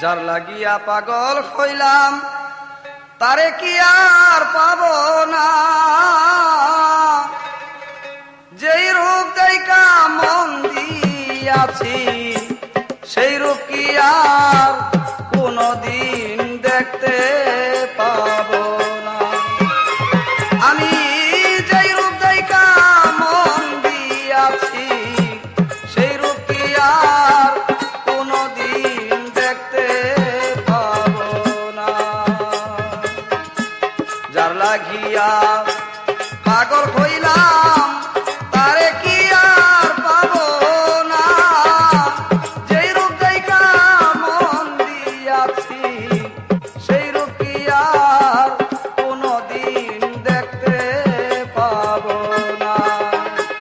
যার লাগিয়া পাগল হইলাম, তারে কি আর পাব না? যেই রূপ দেখা মন দিয়াছি, সেই রূপ কি আর কোনদিন লাগিয়া পাগল হয়ে